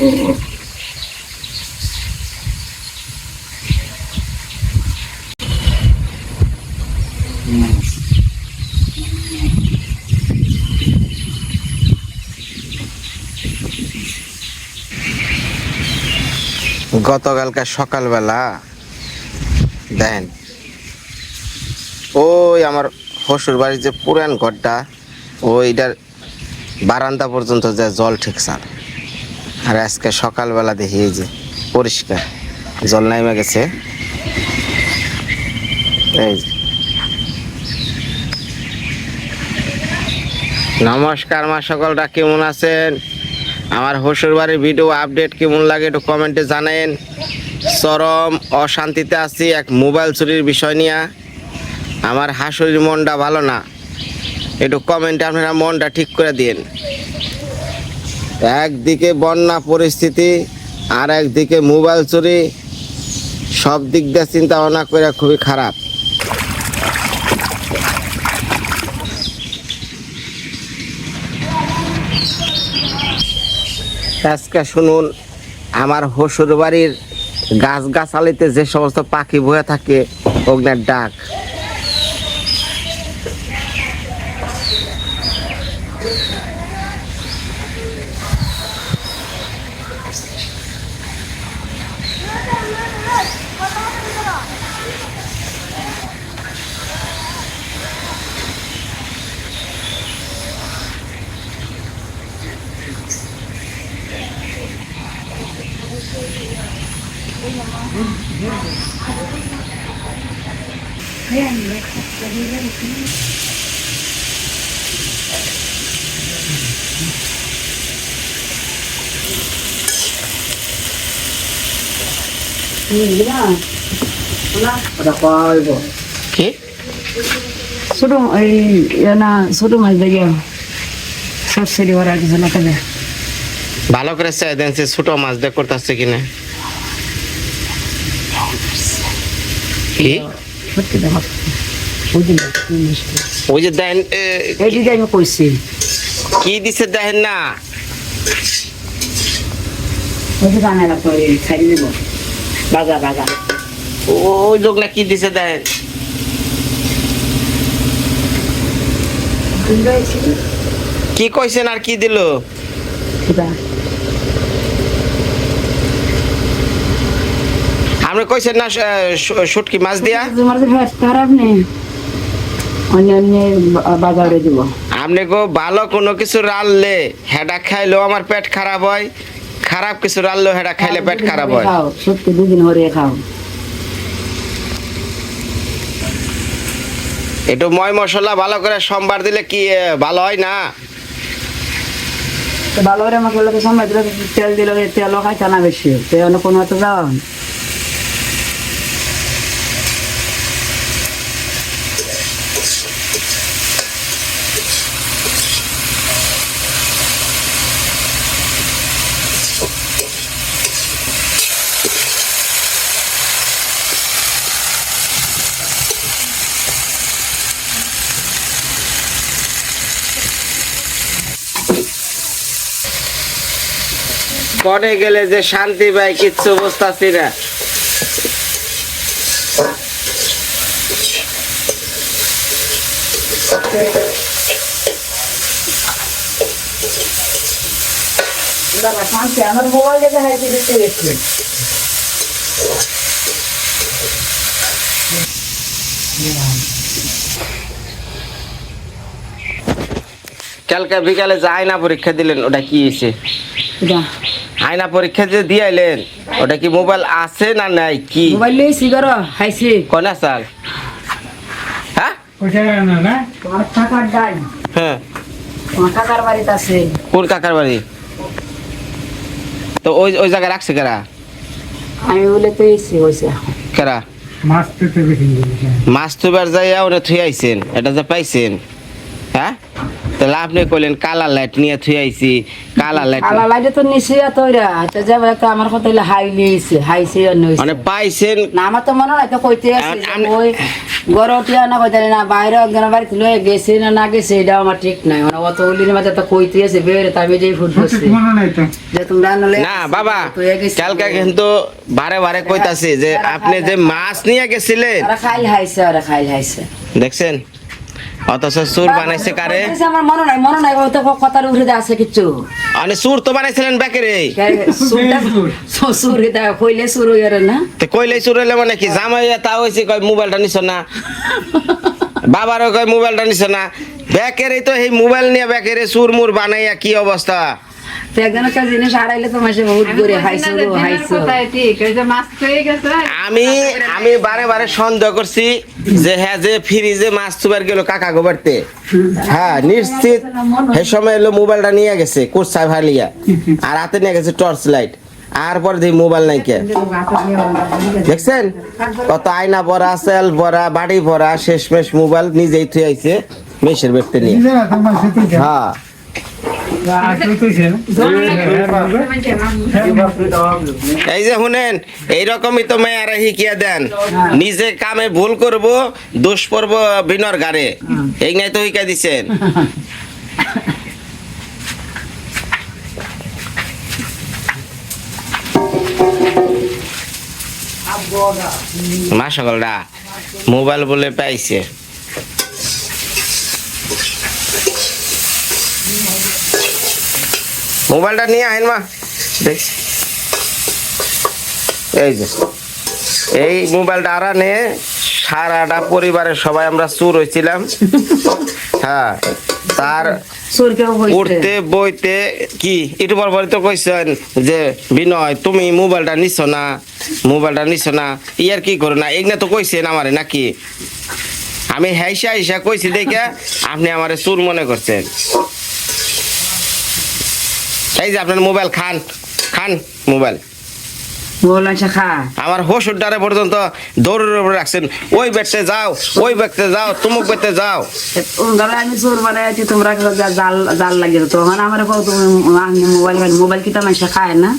গতকালকার সকালবেলা দেন ওই আমার শ্বশুর বাড়ির যে পুরান ঘরটা, ওইটার বারান্দা পর্যন্ত যে জল ঠিক ঠিকসান আর আজকে সকালবেলা দেখি এই যে পরিষ্কার। জল নাইমে গেছে। এই নমস্কার মা সকলটা কেমন আছেন? আমার শ্বশুর বাড়ির ভিডিও আপডেট কেমন লাগে একটু কমেন্টে জানেন চরম অশান্তিতে আছি এক মোবাইল চুরির বিষয় নিয়ে। আমার হাসুরির মনটা ভালো না। একটু কমেন্টে আপনারা মনটা ঠিক করে দিন একদিকে বন্যা পরিস্থিতি আর একদিকে মোবাইল চুরি। সব দিক দিয়ে চিন্তা ভাবনা করে খুবই খারাপ। আজকে শুনুন, আমার হসুর বাড়ির গাছ গাছালিতে যে সমস্ত পাখি বয়ে থাকে, অগ্নের ডাক। কি? ছোট এই ইয়ে না ছোট মাছ দেখে সব সেরি ওরা কিছু না খাবে ভালো করে চাই দেন সে ছোট মাছ দেখ করতেছে কিনা। কি। ওই যে দেন এই দিদি আমি কইছি। কি দিছে দেখেন না? ওই যে বানালা করে খাই দেবো। বাগা বাগা ওই লোক না কি দিছে দেখেন কি কইছেন আর কি দিল? আপনি কইছেন না শুটকি মাছ দিয়া? আপনি? গো ভালো কোনো কিছু রাললে হেডা খাইলেও আমার পেট খারাপ হয়। খারাপ কিছু রাললো হেডা খাইলে পেট খারাপ হয়। খাও সত্যি দুদিন হরে খাও। একটু ময় মশলা ভালো করে সোমবার দিলে কি ভালো হয় না? তো ভালো করে মশলা সোমবার দিলে তেল দিলে তেলও খাইতে না বেশি তেল কোনো তো যাও কনে গেলে যে শান্তি পাই, কিচ্ছু বুঝতেছি না। কালকে বিকালে যায় না, পরীক্ষা দিলেন, ওটা কি হয়েছে? আয়না পরীক্ষা যে দিয়ে আইলেন ওটা কি মোবাইল আছে না নাই? কি? মোবাইল লইছি গরো হাইছি কনা সাল? হ্যাঁ? টাকার ডাই হ্যাঁ। তোমার টাকার বাড়িতে আছে। কোন কাকার বাড়ি? তো ওই ওই জায়গায় রাখছে কারা? আমি বলে তো এসি হয়েছে কারা? মাছ মাছ যাইয়া ওটা থুই আইছেন এটা যে পাইছেন হ্যাঁ? তাহলে আপনি কইলেন কালার লাইট নিয়ে থুই আইছি কালার লাইট আলা লাইটে তো নিছি তৈরা তো যাবে তো আমার কথা হইলে হাই লিয়েছে হাইছে। অন্য মানে পাইছেন না আমার তো মনে হয় তো কইতে আছে ওই গরটিয়া না কইতে না বাইরে অজ্ঞান বাড়ি লয়ে গেছে না না গেছে এটা আমার ঠিক নাই। মানে অত উলির মাঝে তো কইতে আছে বেরে তাই যেই ফুট বসছে যে তোমরা নলে না বাবা। কালকে কিন্তু বারে বারে কইতাছি যে আপনি যে মাছ নিয়ে গেছিলেন। খাইল হাইছে ওরা খাইল হাইছে দেখছেন? অথচ সুর বানাইছে কারে? আমার মনে নাই মনে নাই ওই তো কথার উঠে দিয়ে আছে কিছু মানে সুর তো বানাইছিলেন বেকেরে। সুরটা সুর। এটা কইলে সুর হইরে না? তো কইলে সুর হইলে মানে কি? জামাই তা হইছে কয় মোবাইলটা নিছ না। বাবারও কয় মোবাইলটা নিছ না। বেকেরে তো এই মোবাইল নিয়ে বেকেরে সুর মুর বানাইয়া কি অবস্থা? তো একজন একটা তো মাসে বহুত করে হাইছো গো, হাইছো। আমি আমি বারে বারে সন্দেহ করছি যে হ্যাঁ যে ফ্রিজে মাছ তুবার গেল কাকা গোবারতে হ্যাঁ নিশ্চিত সে সময় এলো মোবাইলটা নিয়ে গেছে কুরসা ভালিয়া। আর হাতে নিয়ে গেছে টর্চ লাইট আর পরে দেখি মোবাইল নাই কে। দেখছেন? কত আয়না ভরা সেল ভরা বাড়ি ভরা শেষমেশ মোবাইল নিজেই থুই আইছে মেশের বেড়তে নিয়ে। হ্যাঁ। এই যে শুনেন, এইরকমই তো মেয়ারা শিখিয়া দেন। নিজে কামে ভুল করব, দোষ পড়ব বিনর গাড়ে। এই নাই তো শিখাই দিছেন। মা সকলরা মোবাইল বলে পাইছে। মোবাইলটা নিয়ে আহেন মা। দেখ। এই যে। এই মোবাইলটা আরা নে। সারাটা পরিবারের সবাই আমরা চুর হয়েছিলাম হ্যাঁ তার উঠতে বইতে কি একটু পর পরই তো কইছেন যে বিনয় তুমি মোবাইলটা নিছ না মোবাইলটা নিছ না ইয়ার কি করো না? এগুলো তো কইছেন আমারে নাকি? আমি হাইসা হাইসা কইছি দেখে আপনি আমারে চুর মনে করছেন। এই যে আপনার মোবাইল খান খান মোবাইল। আমার হোসুর ডারে পর্যন্ত দৌড়ের উপরে রাখছেন। ওই বেটতে যাও ওই বেটতে যাও তুমুক বেটতে যাও। আমি চোর বানাই আছি তোমরা জাল জাল লাগিয়ে তখন আমার তুমি মোবাইল মোবাইল কিতা মানুষ খায় না?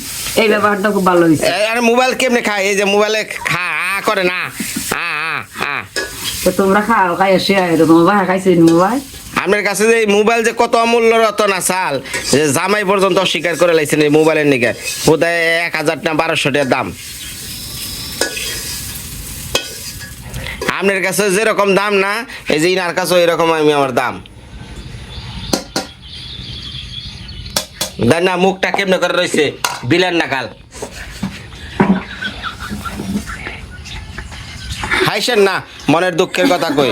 এই ব্যাপারটা খুব ভালো হয়েছে আরে মোবাইল কেমনে খায়? এই যে মোবাইলে খা করে না। আ তো তোমরা খাও খাই এসে ভাই খাইছে মোবাইল? আপনার কাছে যে মোবাইল যে কত অমূল্য রতন আসাল, যে জামাই পর্যন্ত অস্বীকার করে লাইছেন এই মোবাইলের নিকে। বোধহয় এক হাজার না বারোশো টাকার দাম। আপনার কাছে যেরকম দাম না, এই যে ইনার কাছে এরকম আমি আমার দাম। দেন না, মুখটা কেমনে করে রয়েছে বিলেন নাকাল হাইছেন না, মনের দুঃখের কথা কই।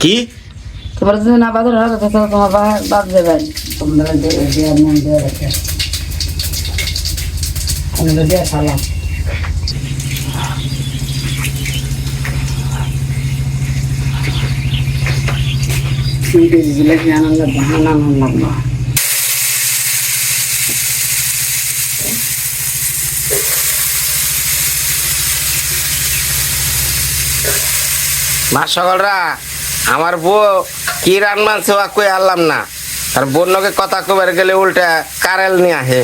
কি? তোমার যদি না বাদর হবে তো তোমার বাদ বাদ দেবে আমি দিয়ে সালাম জিলাপি আনন্দ বাহানা আনন্দ মা সকলরা আমার বউ কি রান মানছে ওয়া কই আনলাম না। আর বন্যকে কথা কবার গেলে উল্টা কারেল নিয়ে আহে।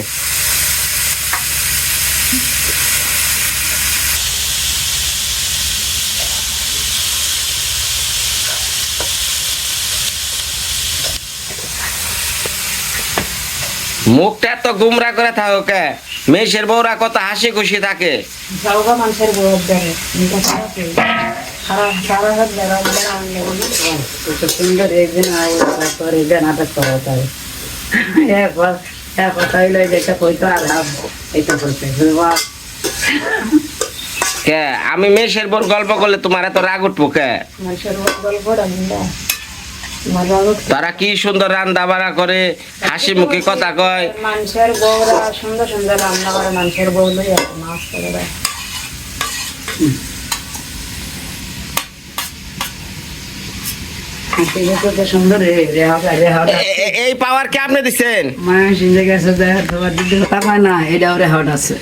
মুখটা তো গুমরা করে থাকো কে? মেয়েশের বউরা কত হাসি খুশি থাকে। আমি মেয়েশের বউর গল্প করলে তোমার এত রাগ উঠবো কে? তারা কি সুন্দর রান্না বাড়া করে, হাসি মুখে কথা কয়? মানুষের বউরা সুন্দর সুন্দর রান্না করে মানুষের বউ লই মাছ করে দেয় হাঁটি দেখতে সুন্দর রে রেহাটা রেহাটা এ- এ- এই পাওয়ার কে আপনি দিচ্ছেন মানুষ গেছে না এটাও রেহাট আছে।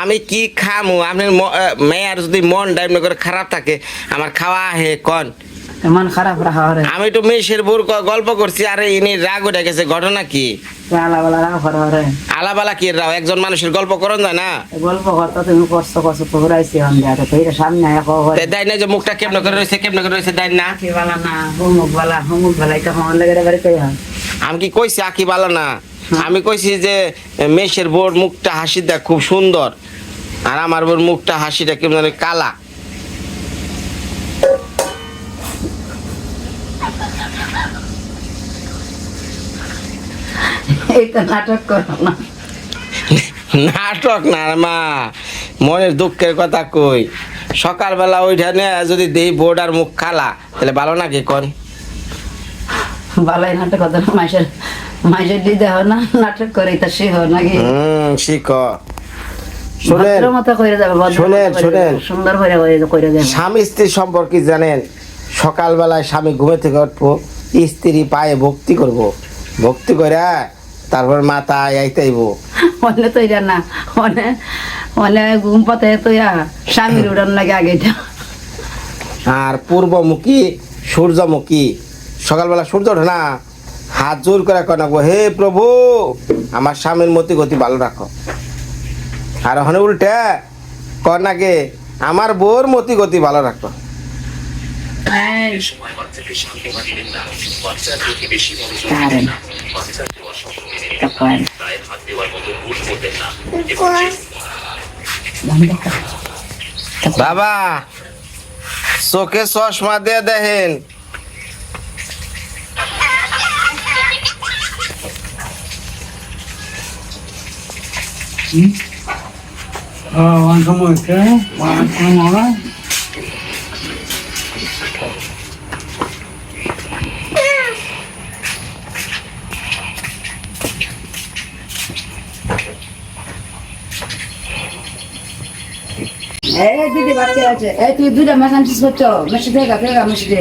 আমি কি খামু? আপনার মেয়ের যদি মন ডাইম করে খারাপ থাকে আমার খাওয়া হে কন? খারাপ রাখা আমি তো মেয়ের বোর গল্প করছি আরে ইনি রাগ উঠে গেছে ঘটনা কি? আলা বেলা করা আলাবালা কি রাও একজন মানুষের গল্প করন যায় না? গল্প করতে তুমি কষ্ট কষ্ট তো ঘুরাইছি আমি যাতে তো এটা সামনে এক দেয় না যে মুখটা কেমন করে রয়েছে কেমন করে রয়েছে দেয় না? কি বালা না হুমুক বালা হুমুক বালা এটা হন লাগে রে কই হয়? আমি কি কইছি আঁকি ভালো না আমি কইছি যে মেষের বোর মুখটা হাসি দেখ খুব সুন্দর আর আমার বোর মুখটা হাসিটা কেমন জানি নাটক করো না। নাটক না মা মনের দুঃখের কথা কই। সকালবেলা ওইখানে যদি দেই বোর্ড আর মুখ খালা তাহলে ভালো নাকি কোন বালাই নাটক করতে না মাসের মাসের দিদি হয় না নাটক করে তা নাকি? হুম শিখ স্বামী স্ত্রী সম্পর্কে জানেন সকালবেলায় স্বামী ঘুমে থেকে উঠবো স্ত্রী পায়ে ভক্তি করব। ভক্তি করে তারপর মাথা আইতাইব মনে তো এটা না। মনে মনে ঘুম পাতে তো ইয়া স্বামীর উড়ান লাগে আগে এটা। আর পূর্বমুখী সূর্যমুখী সকালবেলা সূর্য ওঠে না হাত জোর করে কনাবো হে প্রভু আমার স্বামীর মতি গতি ভালো রাখো। আর ওখানে উল্টে কনাকে আমার বোর মতি গতি ভালো রাখো। সময় বাচ্চাকে শান্ত দিলেন না বাচ্চার প্রতি বেশি মনোযোগ দিলেন না। বাচ্চার দেওয়া সম্পর্কে তা কয় না। গায়ে হাত দেওয়ার মতো ভুল করবেন না। বাবা চোখে চশমা দিয়ে দেখেন এই দিদি বাচ্চা আছে। এই তুই দুইটা মেশানছিস করছ? মেশে দেখা দেখা দে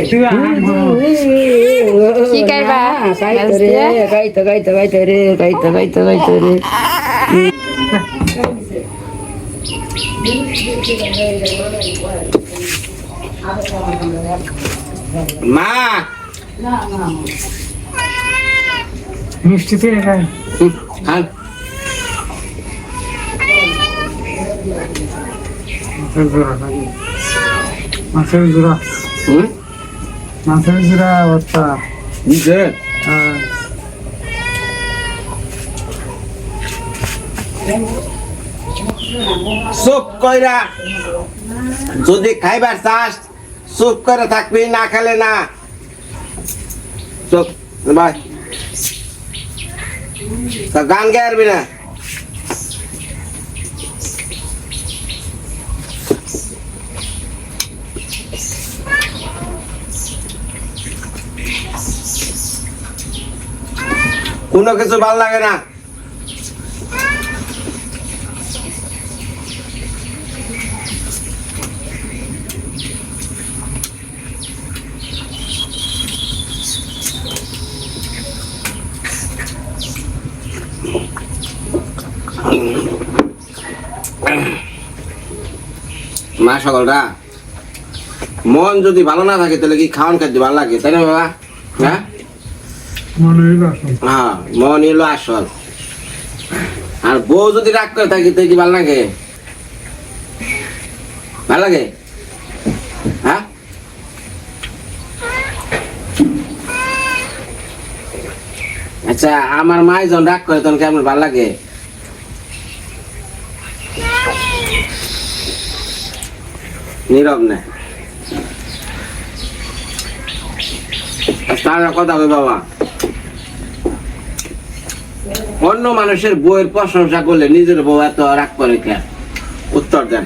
কি খাইবা? গাইতো রে গাইতো গাইতো গাইতো রে গাইতো গাইতো গাইতো রে। মা! মিষ্টি দিয়ে খাই মাছের জোড়া খাই মাছের জোড়া। মাছের জোড়া ভর্তা দিছে? হ্যাঁ। চুপ কইরা। যদি খাইবার চাস চুপ করে থাকবি না খেলে না। চুপ তা গান গাইবি না? কোনো কিছু ভালো লাগে না। মা সকলরা, মন যদি ভালো না থাকে, তাহলে কি খাওয়ান খাদ্য ভালো লাগে, তাই না বাবা? হ্যাঁ? হ্যাঁ মন এলো আসল। আর বউ যদি রাগ করে থাকি তাই কি ভালো লাগে? ভালো লাগে? হ্যাঁ? আচ্ছা আমার মাই যখন রাগ করে, তখন কেমন ভালো লাগে? নীরব না। তার কথা কই বাবা। অন্য মানুষের বউয়ের প্রশংসা করলে নিজের বউ এত রাগ করে কেন উত্তর দেন।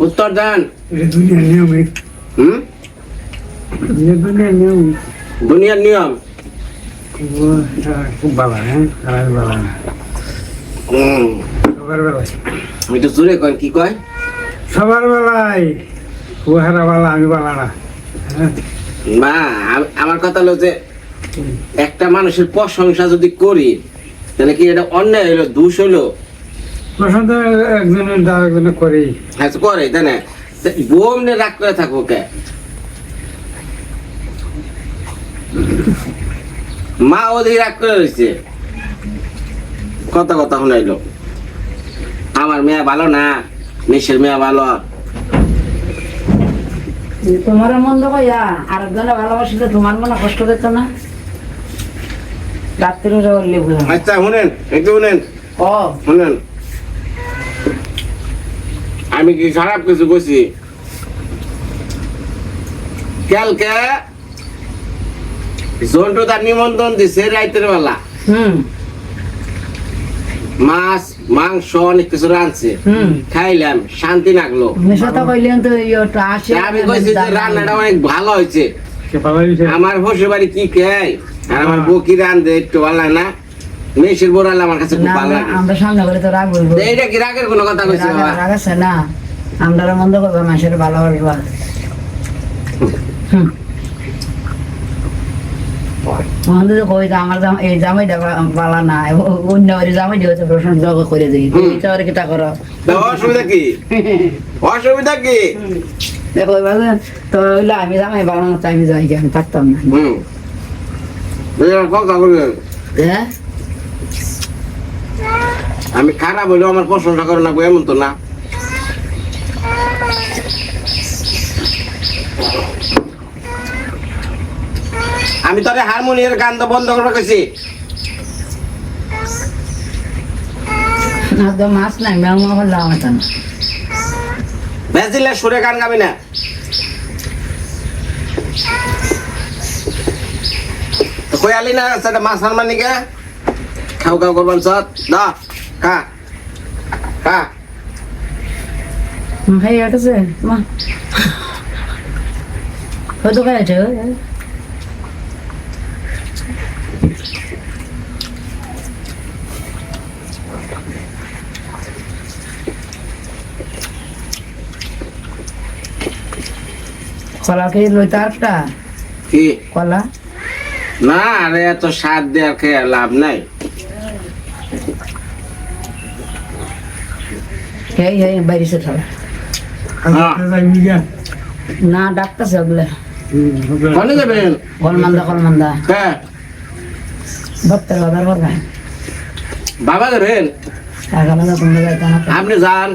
উত্তর দেন। দুনিয়ার নিয়মিক হুম? দুনিয়ার নিয়মিক দুনিয়ার নিয়ম। খুব ভালো হ্যাঁ? ভালো। হুম। সবার বেলায় একটু জোরে কয় কি কয়? সবার বেলায় বালা আমি বালা না। হ্যাঁ? মা আমার কথা হলো যে একটা মানুষের প্রশংসা যদি করি তাহলে কি এটা অন্যায় হইল দোষ হইল? প্রশান্ত একজনের দা একজনের করেই। হ্যাঁ করে তাই না? বউ রাগ করে থাকব কে? মা ওদিকে রাগ করে রয়েছে কত কথা শুনাইলো। আমার মেয়ে ভালো না মেশের মেয়ে ভালো। তোমার মন্দ কইয়া আরেকজনে ভালোবাসিলে তোমার মনে কষ্ট দিত না? রাত্রে আচ্ছা শুনেন একটু শুনেন। ও। শুনেন। আমি কি খারাপ কিছু করছি কালকে জন্টু তার নিমন্ত্রণ দিছে রাইতের বেলা। হুম। মাছ মাংস অনেক কিছু রাঁধছে। খাইলাম শান্তি লাগল। আমি কইছি যে রান্নাটা অনেক ভালো হয়েছে। আমার শ্বশুর বাড়ি কি খাই আর আমার বউ কি রান্ধে একটু ভালো লাগে না? মেয়ের বউ রান্না আমার কাছে খুব ভালো লাগে। আমরা সামনে করে তো রাগ বলব এইটা কি রাগের কোনো কথা কইছি বাবা? রাগ আছে না। আমরা মন্দ করব মানুষের ভালোবাসবা হুম। কই আমার জাম এই জামাইটা বা- বালা না অন্য বাড়ি জামাই দিয়ে হচ্ছে প্রশ্ন জগ করে দিই। এটা আর কিটা করো। অসুবিধা কি? অসুবিধা কি? দেখো এবার তো হইলে আমি জামাই বালা না আমি যাই কি, আমি থাকতাম না। হ্যাঁ? আমি খারাপ হলেও আমার প্রশংসা করে না এমন তো না। আমি তোরে হারমোনিয়ার গান তো বন্ধ করে গেছি না তো মাছ নাই মেও মা করলে আমার ভেজিলে সুরে গান গাবি না। আলি না সেটা মাছ হারমান নিকে? খাও খাও করবান সত দা খা। খা। খাই আছে মা। হয়তো খাইছে কলা খেয়ে লইতে আরটা কি? কলা? না আরে এত স্বাদ দেওয়ার খেয়ে লাভ নাই। এই এই বাইরে খেলা হ্যাঁ। না ডাকতেছে ওগুলো। কনে যাবেন? কলমান্দা কলমান্দা। হ্যাঁ। ভক্তের বাজার করবে। বাবা যাবেন টাকা লাগা তোমরা যাইতে না আপনি যান।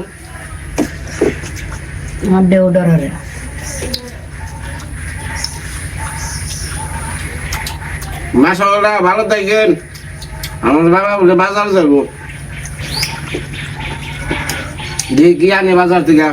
আমার ডেউ ডর মা সকালটা ভালো থাকেন। আমার বাবা বলে বাজার যাব। দেখি আনে বাজার থেকে।